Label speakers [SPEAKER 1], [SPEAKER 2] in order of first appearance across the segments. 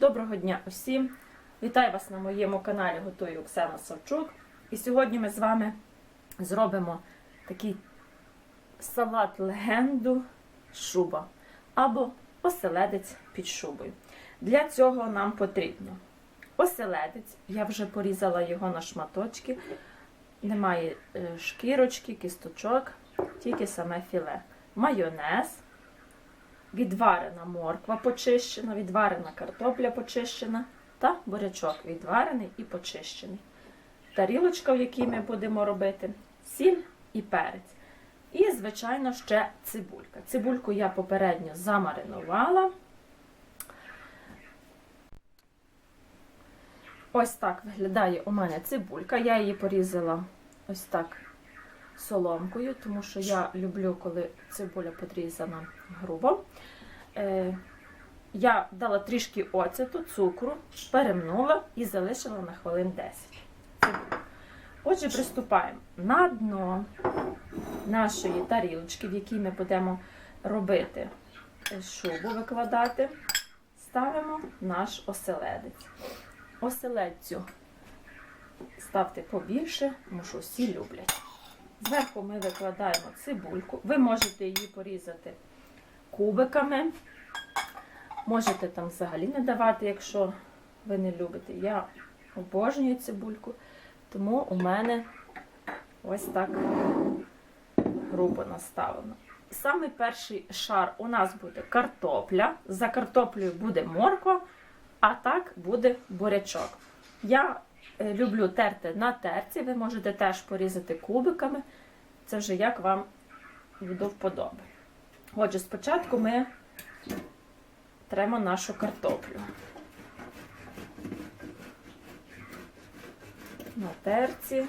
[SPEAKER 1] Доброго дня усім! Вітаю вас на моєму каналі Готую Оксана Савчук. І сьогодні ми з вами зробимо такий салат легенду шуба або оселедець під шубою. Для цього нам потрібно оселедець, я вже порізала його на шматочки, немає е, шкірочки, кісточок, тільки саме філе. Майонез, відварена морква почищена, відварена картопля почищена та бурячок відварений і почищений. Тарілочка, в якій ми будемо робити, сіль і перець. І, звичайно, ще цибулька. Цибульку я попередньо замаринувала. Ось так виглядає у мене цибулька. Я її порізала ось так соломкою, тому що я люблю, коли цибуля подрізана грубо. Е, я дала трішки оцету, цукру, перемнула і залишила на хвилин 10. Отже, приступаємо на дно нашої тарілочки, в якій ми будемо робити шубу, викладати, ставимо наш оселедець. Оселедцю ставте побільше, тому що всі люблять. Зверху ми викладаємо цибульку. Ви можете її порізати кубиками. Можете там взагалі не давати, якщо ви не любите. Я обожнюю цибульку, тому у мене ось так грубо наставлено. Саме перший шар у нас буде картопля. За картоплею буде морква, а так буде бурячок. Я люблю терти на терці, ви можете теж порізати кубиками. Це вже як вам до вподоби. Отже, спочатку ми тремо нашу картоплю. На терці.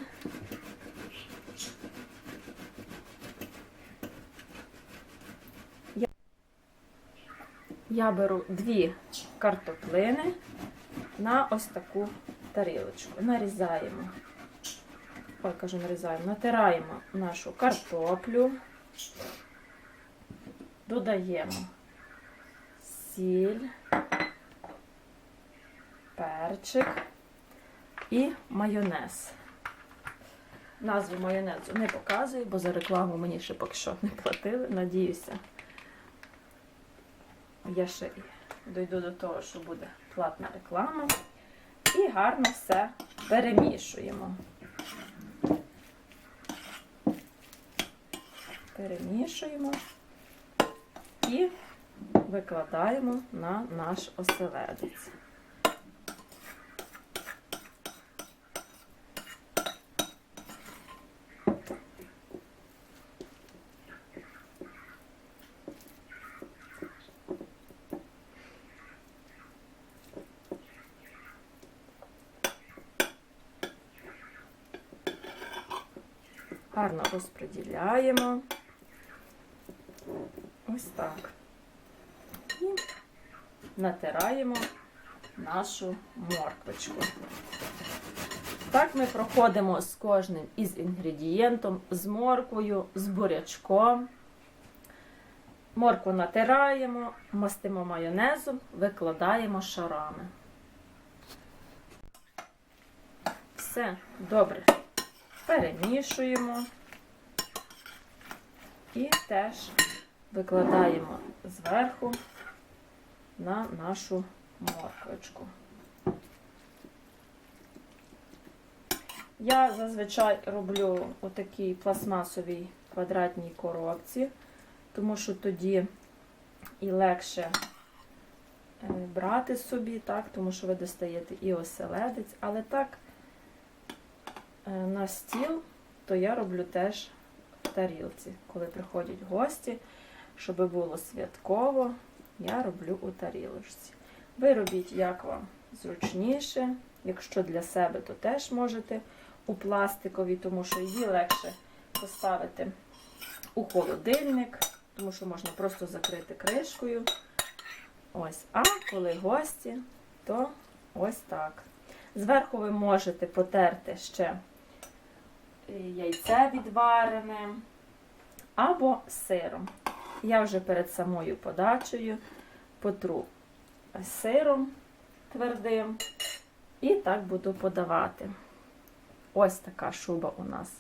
[SPEAKER 1] Я беру дві картоплини на ось таку тарілочку. Нарізаємо. Ой, кажу, нарізаємо, натираємо нашу картоплю, додаємо сіль, перчик і майонез. Назву майонезу не показую, бо за рекламу мені ще поки що не платили. Надіюся, я ще дойду до того, що буде платна реклама. І гарно все перемішуємо. Перемішуємо і викладаємо на наш оселедець. Гарно розподіляємо. Ось так. І натираємо нашу морквочку. Так ми проходимо з кожним із інгредієнтом, з морквою, з бурячком. Моркву натираємо, мастимо майонезом, викладаємо шарами. Все добре перемішуємо. І теж викладаємо зверху на нашу морквочку. Я зазвичай роблю отакій пластмасовій квадратній коробці, тому що тоді і легше е, брати собі, так, тому що ви достаєте і оселедець, але так на стіл, то я роблю теж в тарілці. Коли приходять гості, щоб було святково, я роблю у тарілочці. Ви робіть, як вам зручніше. Якщо для себе, то теж можете у пластиковій, тому що її легше поставити у холодильник, тому що можна просто закрити кришкою. Ось, а коли гості, то ось так. Зверху ви можете потерти ще яйце відварене або сиром. Я вже перед самою подачею потру сиром твердим. І так буду подавати. Ось така шуба у нас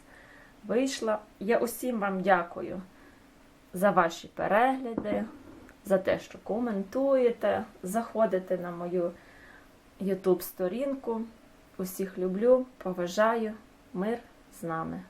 [SPEAKER 1] вийшла. Я усім вам дякую за ваші перегляди, за те, що коментуєте, заходите на мою YouTube сторінку. Усіх люблю, поважаю, мир з нами.